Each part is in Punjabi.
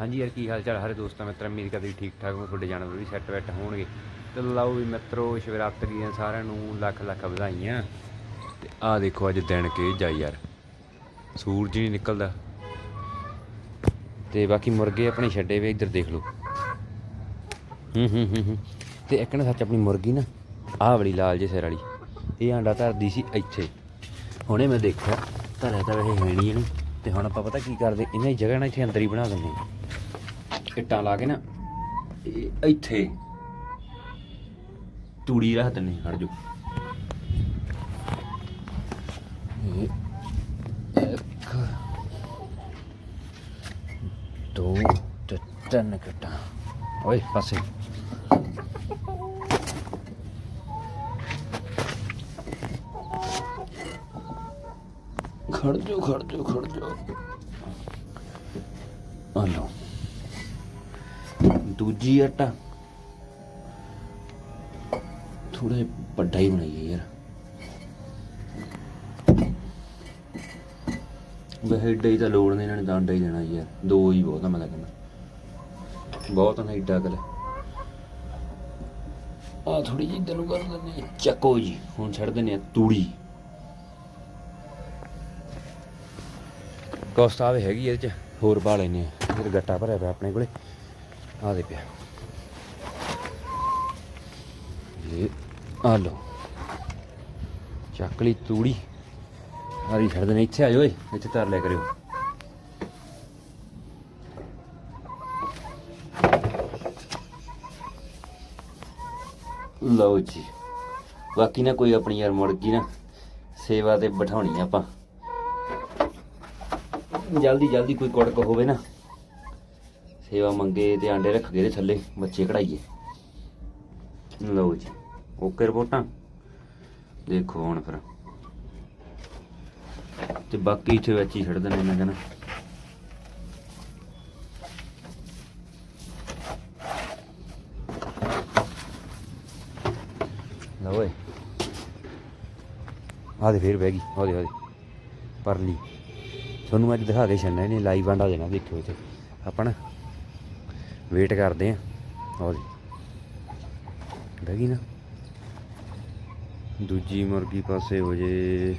ਹਾਂਜੀ ਯਾਰ, ਕੀ ਹਾਲ ਚਾਲ? ਹਰੇ ਦੋਸਤਾਂ, ਮਿੱਤਰਾਂ, ਉਮੀਦ ਕਰਦੇ ਠੀਕ ਠਾਕ ਹੋ ਤੁਹਾਡੇ ਜਾਨਵਰ ਵੀ ਸੈੱਟ ਬੈਠ ਹੋਣਗੇ। ਤੇ ਲਓ ਵੀ ਮਿੱਤਰੋ, ਸ਼ਿਵਰਾਤਰੀ ਦੀਆਂ ਸਾਰਿਆਂ ਨੂੰ ਲੱਖ ਲੱਖ ਵਧਾਈਆਂ। ਤੇ ਆਹ ਦੇਖੋ ਅੱਜ ਦਿਨ ਕੇ ਜਾਈ ਯਾਰ। ਸੂਰਜ ਨਹੀਂ ਨਿਕਲਦਾ। ਤੇ ਬਾਕੀ ਮੁਰਗੇ ਆਪਣੇ ਛੱਡੇ ਵੇ, ਇੱਧਰ ਦੇਖ ਲਓ। ਹੂੰ ਹੂੰ ਹੂੰ ਹੂੰ। ਤੇ ਇੱਕ ਨਾ ਸੱਚ ਆਪਣੀ ਮੁਰਗੀ ਨਾ, ਆਹ ਵਾਲੀ ਲਾਲ ਜੇ ਸਿਰ ਵਾਲੀ। ਇਹ ਆਂਡਾ ਧਰਦੀ ਸੀ ਇੱਥੇ। ਹੁਣੇ ਮੈਂ ਦੇਖਿਆ, ਧਰਿਆ ਤਾਂ ਵੈਸੇ ਹੈ ਨਹੀਂ ਇਹਨੂੰ। ਤੇ ਹੁਣ ਆਪਾਂ ਪਤਾ ਕੀ ਕਰਦੇ, ਇਹਨਾਂ ਦੀ ਜਗ੍ਹਾ ਨਾ ਇੱਥੇ ਅੰਦਰ ਹੀ ਬਣਾ ਦਿੰਦੇ ਇੱਟਾਂ ਲਾ ਕੇ ਨਾ ਇਹ ਇੱਥੇ ਤੂੜੀ ਰੱਖ ਦਿੰਦੇ ਹਟ ਜੋ ਇੱਕ ਦੋ ਤੇ ਤਿੰਨ ਕਿੱਟਾਂ। ਓਏ ਪਾਸੇ ਖੜ ਜਾ ਖੜ ਜਾ ਖੜ ਜਾ ਆ ਲਓ। ਦੂਜੀ ਆਟਾ ਥੋੜਾ ਵੱਡਾ ਹੀ ਬਣਾਈਏ ਯਾਰ। ਵੈਸੇ ਏਡਾ ਹੀ ਤਾਂ ਲੋੜ ਨਹੀਂ, ਇਹਨਾਂ ਨੇ ਤਾਂ ਅੰਡਾ ਹੀ ਦੇਣਾ ਯਾਰ। ਦੋ ਹੀ ਬਹੁਤ ਆ ਮੈਂ ਤਾਂ ਕਹਿੰਦਾ। ਬਹੁਤ ਨਾ ਏਡਾ ਕਰ ਆ ਥੋੜੀ ਜਿਹੀ ਇਧਰ ਕਰ ਦਿੰਦੇ ਚੱਕੋ ਜੀ, ਹੁਣ ਛੱਡ ਦਿੰਦੇ ਆ ਤੂੜੀ। ਕੋਸਤਾਵੇ ਹੈਗੀ ਇਹਦੇ ਚ। ਹੋਰ ਪਾ ਲੈਨੇ ਆ। ਫਿਰ ਗੱਟਾ ਭਰਿਆ ਪਿਆ ਆਪਣੇ ਕੋਲੇ। ਆ ਦੇ ਪਿਆ। ਇਹ ਆ ਲਓ। ਚੱਕਲੀ ਤੂੜੀ। ਹਰੀ ਛੱਡ ਦੇਣੇ, ਇੱਥੇ ਆ ਓਏ, ਇੱਥੇ ਧਰ ਲਿਆ ਕਰਿਓ। ਲਓ ਜੀ, ਬਾਕੀ ਨਾ ਕੋਈ ਆਪਣੀ ਯਾਰ ਮੁਰਗੀ ਨਾ ਸੇਵਾ ਤੇ ਬਿਠਾਉਣੀ ਆਪਾਂ। ਜਲਦੀ ਜਲਦੀ ਕੋਈ ਕੁੜਕ ਹੋਵੇ ਨਾ। ਸੇਵਾ ਮੰਗੇ ਤੇ ਆਂਡੇ ਰੱਖ ਗਏ ਇਹਦੇ ਥੱਲੇ ਬੱਚੇ ਕਢਾਈਏ। ਲਓ ਜੀ, ਓਕੇ ਰਿਪੋਰਟਾਂ? ਦੇਖੋ ਹੁਣ ਫਿਰ। ਤੇ ਬਾਕੀ ਇੱਥੇ ਵਿੱਚ ਹੀ ਛੱਡ ਦਿੰਦੇ ਇਹਨਾਂ ਕਹਿੰਦਾ ਲਓ ਓਏ। ਆ ਦੇ ਫੇਰ ਬਹਿ ਗਈ। ਆ ਦੇ ਆ ਦੇ ਪਰਲੀ। ਤੁਹਾਨੂੰ ਅੱਜ ਦਿਖਾ ਕੇ ਛੱਡਣਾ, ਇਹਨੇ ਲਾਈਵ ਆਂਡਾ ਦੇਣਾ ਦੇਖਿਓ ਇੱਥੇ। ਆਪਣਾ ਵੇਟ ਕਰਦੇ ਆਂ। ਔਰ ਬਹਿ ਗਈ ਨਾ। ਦੂਜੀ ਮੁਰਗੀ ਪਾਸੇ ਹੋ ਜੇ।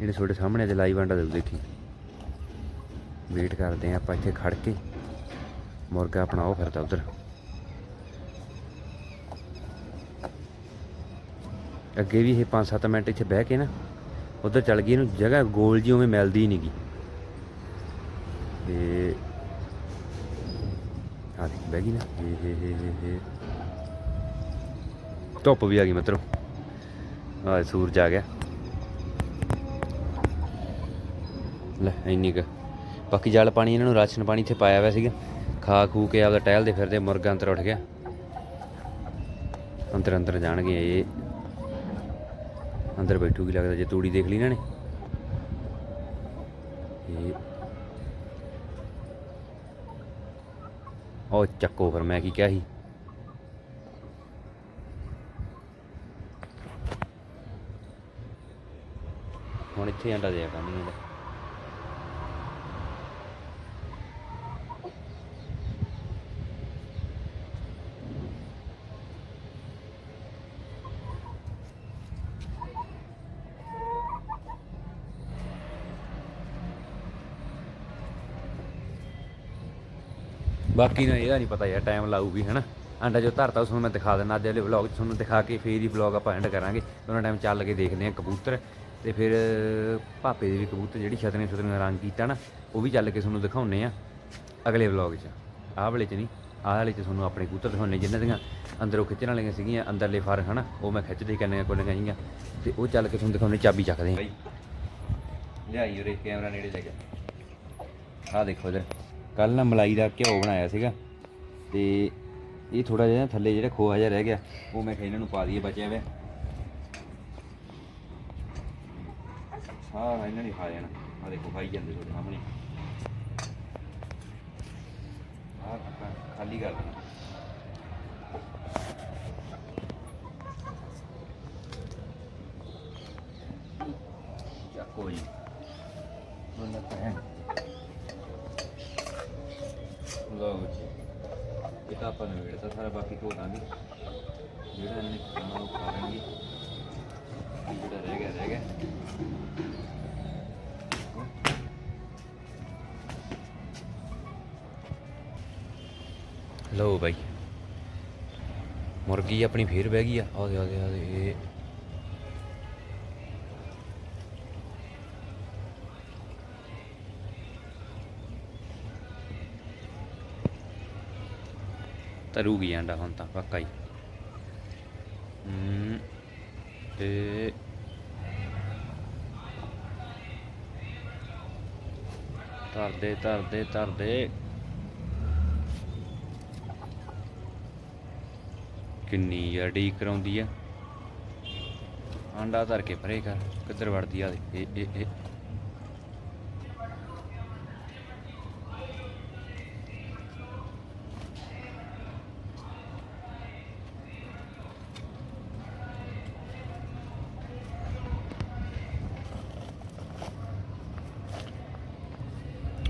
ਜਿਹੜੇ ਤੁਹਾਡੇ ਸਾਹਮਣੇ ਅੱਜ ਲਾਈਵ ਆਂਡਾ ਦੇਊ ਦੇਖੀ। ਵੇਟ ਕਰਦੇ ਆਂ ਆਪਾਂ ਇੱਥੇ ਖੜ ਕੇ। ਮੁਰਗਾ ਆਪਣਾ ਉਹ ਫਿਰਦਾ ਉਧਰ। ਅੱਗੇ ਵੀ ਇਹ 5-7 ਮਿੰਟ ਇੱਥੇ ਬਹਿ ਕੇ ਨਾ। ਉਧਰ ਚੱਲ ਗਈ, ਇਹਨੂੰ ਜਗ੍ਹਾ ਗੋਲ ਜੀ ਉਵੇਂ ਮਿਲਦੀ ਨਹੀਂ ਗੀ ਤੇ ਆ ਦੇਖ, ਬਹਿ ਗਈ ਨਾ। ਇਹ ਧੁੱਪ ਵੀ ਆ ਗਈ ਮਿੱਤਰੋ। ਆ ਸੂਰਜ ਆ ਗਿਆ। ਲੈ, ਇੰਨੀ ਕੁ। ਬਾਕੀ ਜਲ ਪਾਣੀ ਇਹਨਾਂ ਨੂੰ ਰਾਸ਼ਨ ਪਾਣੀ ਇੱਥੇ ਪਾਇਆ ਹੋਇਆ ਸੀਗਾ। ਖਾ ਖੂ ਕੇ ਆਪਦਾ ਟਹਿਲਦੇ ਫਿਰਦੇ, ਮੁਰਗਾ ਅੰਦਰ ਉੱਠ ਗਿਆ। ਅੰਦਰ ਅੰਦਰ ਜਾਣਗੇ ਇਹ। ਅੰਦਰ ਬੈਠੂਗੀ ਲੱਗਦਾ ਜੇ ਤੂੜੀ ਦੇਖ ਲਈ ਇਹਨਾਂ ਨੇ? ਇਹ ਉਹ ਚੱਕੋ ਫਿਰ, ਮੈਂ ਕੀ ਕਿਹਾ ਸੀ? ਹੁਣ ਇੱਥੇ ਅੰਡਾ ਦਿਆ ਕਰਨੀ ਇਹਦਾ ਬਾਕੀ ਨਾ ਇਹਦਾ ਨਹੀਂ ਪਤਾ ਯਾਰ ਟਾਈਮ ਲਾਊਗੀ, ਹੈਨਾ? ਅੰਡਾ ਜੋ ਧਰਤਾ ਉਸ ਨੂੰ ਮੈਂ ਦਿਖਾ ਦਿੰਦਾ ਅੱਜ ਵਾਲੇ ਵਲੌਗ 'ਚ, ਤੁਹਾਨੂੰ ਦਿਖਾ ਕੇ ਫੇਰ ਹੀ ਵਲੌਗ ਆਪਾਂ ਐਂਡ ਕਰਾਂਗੇ। ਉਹਨਾਂ ਟਾਈਮ ਚੱਲ ਕੇ ਦੇਖਦੇ ਹਾਂ ਕਬੂਤਰ। ਤੇ ਫਿਰ, ਭਾਪੇ ਦੇ ਵੀ ਕਬੂਤਰ ਜਿਹੜੀ ਛਤਰੀਆਂ ਛਤਰੀਆਂ ਰੰਗ ਕੀਤਾ ਨਾ, ਉਹ ਵੀ ਚੱਲ ਕੇ ਤੁਹਾਨੂੰ ਦਿਖਾਉਨੇ ਆ ਅਗਲੇ ਵਲੌਗ 'ਚ। ਆਹ ਵਾਲੇ 'ਚ ਨਹੀਂ ਆਹ ਵਾਲੇ 'ਚ ਤੁਹਾਨੂੰ ਆਪਣੇ ਕਬੂਤਰ ਦਿਖਾਉਣੇ ਜਿਨ੍ਹਾਂ ਦੀਆਂ ਅੰਦਰੋਂ ਖਿੱਚਣ ਵਾਲੀਆਂ ਸੀਗੀਆਂ, ਅੰਦਰਲੇ ਫਰ, ਹਨਾ? ਉਹ ਮੈਂ ਖਿੱਚਦੇ ਕਰਨੀਆਂ ਕੋਲ ਗਈਆਂ ਤੇ ਉਹ ਚੱਲ ਕੇ ਤੁਹਾਨੂੰ ਦਿਖਾਉਣੇ ਚਾਬੀ ਚੱਕਦੇ ਆ ਲਿਆਈ ਉਰੇ, ਕੈਮਰਾ ਨੇੜੇ ਲੈ ਗਿਆ ਆਹ ਦੇਖੋ ਇਧਰ ਕੱਲ ਨਾ ਮਲਾਈ ਦਾ ਘਿਓ ਬਣਾਇਆ ਸੀਗਾ ਤੇ ਇਹ ਥੋੜਾ ਜਿਹਾ ਨਾ ਥੱਲੇ ਜਿਹੜਾ ਖੋਆ ਜਿਹਾ ਰਹਿ ਗਿਆ, ਉਹ ਮੈਂ ਕਿਹਾ ਇਹਨਾਂ ਨੂੰ ਪਾ ਦਈਏ ਬਚਿਆ ਹੋਇਆ। ਸਾਰਾ ਇਹਨਾਂ ਨੇ ਖਾ ਜਾਣਾ। ਆ ਦੇਖੋ ਖਾਈ ਜਾਂਦੇ ਤੁਹਾਡੇ ਸਾਹਮਣੇ। ਆਹ ਖਾਲੀ ਕਰ ਦੇਣਾ ਚੱਕ ਚੱਕੋ ਜੀ ਉਹਨਾਂ ਪੈਣ ਲਓ ਜੀ ਇਹ ਤਾਂ ਆਪਾਂ ਨੇ ਵੇੜਤਾ ਸਾਰਾ, ਬਾਕੀ ਧੋ ਦਾਂਗੇ ਜਿਹੜਾ ਇਹਨੇ ਖਾਣਾ ਉਹ ਖਾ ਲੈਣਗੇ। ਜਿਹੜਾ ਰਹਿ ਗਿਆ ਰਹਿ ਗਿਆ। ਲਓ ਬਾਈ। ਮੁਰਗੀ ਆਪਣੀ ਫੇਰ ਬਹਿ ਗਈ ਆ। ਆਦੇ ਆਦੇ ਆਦੇ ਇਹ ਤਰੂਗੀ ਆਂਡਾ ਹੁਣ ਤਾਂ, ਪੱਕਾ ਹੀ। ਤੇ ਤਰਦੇ ਤਰਦੇ ਤਰਦੇ ਕਿੰਨੀ ਯਾਡੀ ਕਰਾਉਂਦੀ ਆ। ਆਂਡਾ ਧਰ ਕੇ ਪਰੇ ਕਰ, ਕਿੱਧਰ ਵੜਦੀ ਆ? ਇਹ ਇਹ ਇਹ।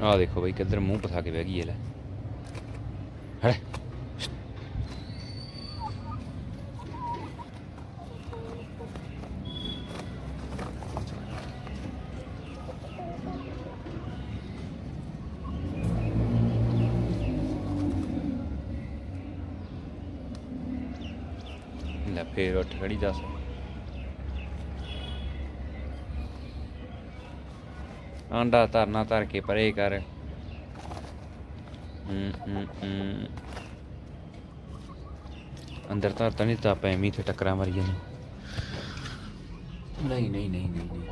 ਆ ਦੇਖੋ ਬਈ ਕਿੱਧਰ ਮੂੰਹ ਪਸਾ ਕੇ ਬਹਿ ਗਈ ਇਹ ਲੈ ਹੜ ਲੈ ਫੇਰ ਉੱਠ ਖੜੀ ਦੱਸ ਆਂਡਾ ਧਰਨਾ ਧਰ ਕੇ ਪਰੇ ਕਰ। ਹੂੰ ਹੂੰ ਹੂੰ। ਅੰਦਰ ਤਾਂ ਤਾਂ ਨਹੀਂ ਤਾਂ ਆਪਾਂ ਐਵੇਂ ਤੇ ਟੱਕਰਾਂ ਮਾਰੀ ਜਾਂਦੇ ਨਹੀਂ ਨਹੀਂ ਨਹੀਂ ਨਹੀਂ ਨਹੀਂ।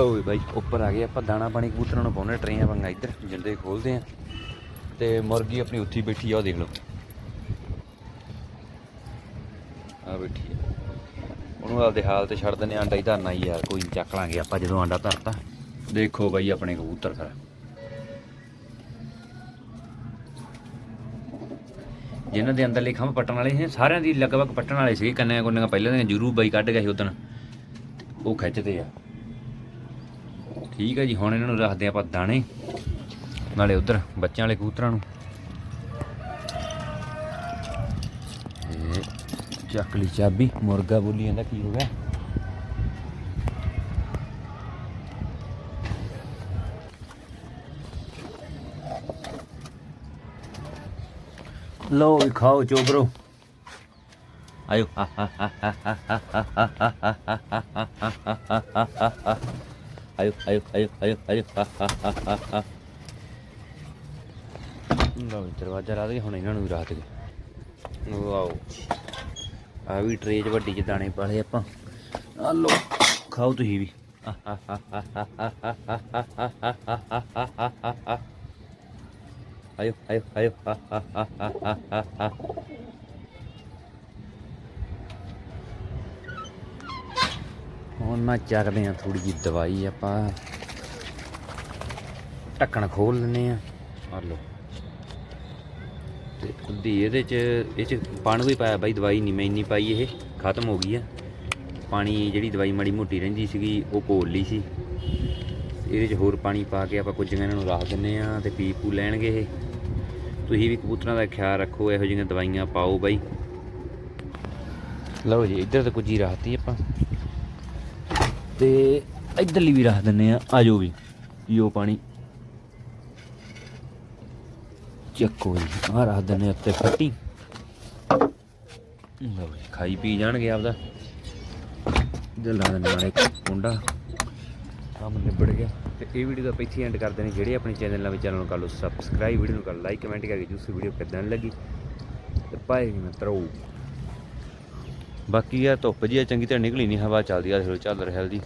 ਓਏ ਬਾਈ ਉੱਪਰ ਆ ਗਏ ਆਪਾਂ ਦਾਣਾ ਪਾਣੀ ਕਬੂਤਰਾਂ ਨੂੰ ਪਾਉਣੇ ਟਰੇਆਂ ਪੰਗਾ ਇੱਧਰ ਜਿੰਦੇ ਖੋਲਦੇ ਆ ਤੇ ਮੁਰਗੀ ਆਪਣੀ ਉੱਥੇ ਬੈਠੀ ਆ ਉਹ ਦੇਖ ਲਓ। ਆ ਬੈਠੀ ਆ। ਉਹਨੂੰ ਆਪਦੇ ਹਾਲ ਤੇ ਛੱਡ ਦਿੰਦੇ ਆਂਡਾ ਹੀ ਧਰਨਾ ਹੀ ਯਾਰ ਕੋਈ ਨੀ, ਚੱਕ ਲਾਂਗੇ ਆਪਾਂ ਜਦੋਂ ਆਂਡਾ ਧਰਤਾ। ਦੇਖੋ ਬਾਈ ਆਪਣੇ ਕਬੂਤਰ ਫਿਰ ਜਿਨ੍ਹਾਂ ਦੇ ਅੰਦਰਲੇ ਖੰਭ ਪੱਟਣ ਵਾਲੇ ਸੀ ਸਾਰਿਆਂ ਦੀ ਲਗਭਗ ਪੱਟਣ ਵਾਲੇ ਸੀ ਕੰਨਿਆਂ ਕੁੰਨਿਆਂ ਪਹਿਲਾਂ ਦੀਆਂ ਜਰੂ ਬਾਈ ਕੱਢ ਗਿਆ ਸੀ ਉਦੋਂ ਉਹ ਖਿੱਚਦੇ ਆ। ਠੀਕ ਹੈ ਜੀ ਹੁਣ ਇਹਨਾਂ ਨੂੰ ਰੱਖਦੇ ਆਪਾਂ ਦਾਣੇ ਨਾਲੇ ਉਧਰ ਬੱਚਿਆਂ ਵਾਲੇ ਕਬੂਤਰਾਂ ਨੂੰ ਇਹ ਚੱਕ ਲਈ ਚਾਬੀ। ਮੁਰਗਾ ਬੋਲੀ ਜਾਂਦਾ ਕੀ ਹੋ ਗਿਆ? ਲਓ ਵੀ ਖਾਓ ਚੋਬਰੋ। ਆਇਓ। ਆਇਓ ਆਇਓ ਆਇਓ ਆਇਓ ਆਇਓ। ਲਓ ਦਰਵਾਜ਼ਾ ਰਾਤ ਦੇ ਹੁਣ ਇਹਨਾਂ ਨੂੰ ਵੀ ਰਾਤ ਦੇ ਆਓ ਆ ਵੀ ਟਰੇਜ ਵੱਡੀ ਚ ਦਾਣੇ ਪਾਲੇ ਆਪਾਂ। ਆ ਲਓ, ਖਾਓ ਤੁਸੀਂ ਵੀ। ਆਇਓ ਆਇਓ ਆਇਓ। ਹੁਣ ਨਾ ਚੱਕਦੇ ਆ ਥੋੜੀ ਜਿਹੀ ਦਵਾਈ ਆਪਾਂ। ਢੱਕਣ ਖੋਲ ਲੈਨੇ ਆ ਆ ਲਓ। ਤੇ ਅੱਧੀ ਇਹਦੇ ਚ, ਇਹ ਚ ਪਾਣੀ ਵੀ ਪਾਇਆ, ਬਾਈ ਦਵਾਈ ਨਹੀਂ ਮੈਂ ਇੰਨੀ ਪਾਈ, ਇਹ ਖਤਮ ਹੋ ਗਈ ਆ। ਪਾਣੀ ਜਿਹੜੀ ਦਵਾਈ ਮਾੜੀ ਮੋਟੀ ਰਹਿੰਦੀ ਸੀਗੀ, ਉਹ ਘੋਲ ਲਈ ਸੀ। ਇਹਦੇ ਚ ਹੋਰ ਪਾਣੀ ਪਾ ਕੇ ਆਪਾਂ ਕੁਝ ਇਹਨਾਂ ਨੂੰ ਰੱਖ ਦਿੰਨੇ ਆ ਤੇ ਪੀ ਪੂ ਲੈਣਗੇ ਇਹ। ਤੁਸੀਂ ਵੀ ਕਬੂਤਰਾਂ ਦਾ ਖਿਆਲ ਰੱਖੋ, ਇਹੋ ਜਿਹੀਆਂ ਦਵਾਈਆਂ ਪਾਓ ਬਾਈ। ਲਓ ਜੀ, ਇੱਧਰ ਤਾਂ ਕੁਝ ਹੀ ਰਾਹਤੀ ਆਪਾਂ। ਤੇ ਇੱਧਰਲੀ ਵੀ ਰੱਖ ਦਿੰਨੇ ਆ ਆਜੋ ਵੀ ਪੀਓ ਪਾਣੀ। ਚੱਕੋ ਜੀ, ਆਹ ਰੱਖ ਦਿੰਨੇ ਉੱਤੇ ਫੱਟੀ ਲਓ ਜੀ, ਖਾਈ ਪੀ ਜਾਣਗੇ ਆਪਦਾ। ਇੱਧਰ ਲਾ ਦਿੰਨੇ ਮਾੜੇ ਕੁੰਡਾ ਕੰਮ ਨਿਬੜ ਗਿਆ। ਤੇ ਇਹ ਵੀਡੀਓ ਦਾ ਆਪਾਂ ਇੱਥੇ ਐਂਡ ਕਰਦੇ ਨੇ ਜਿਹੜੇ ਆਪਣੇ ਚੈਨਲ ਨਾਲ ਚੈਨਲ ਨੂੰ ਕਰ ਲਓ ਸਬਸਕ੍ਰਾਈਬ ਵੀਡੀਓ ਨੂੰ ਕਰ ਲਾਈਕ ਕਮੈਂਟ ਕਰਕੇ ਜੂਸ ਵੀਡੀਓ ਕਿਦਾਂ ਲੱਗੀ। ਤੇ ਪਾਏ ਮਿੱਤਰੋ ਬਾਕੀ ਯਾਰ ਧੁੱਪ ਜੀ ਚੰਗੀ ਤਰ੍ਹਾਂ ਨਿਕਲੀ ਨਹੀਂ ਹਵਾ ਚੱਲਦੀ ਆ ਦੇਖੋ ਚੱਲ ਰਿਹਾ ਦੀ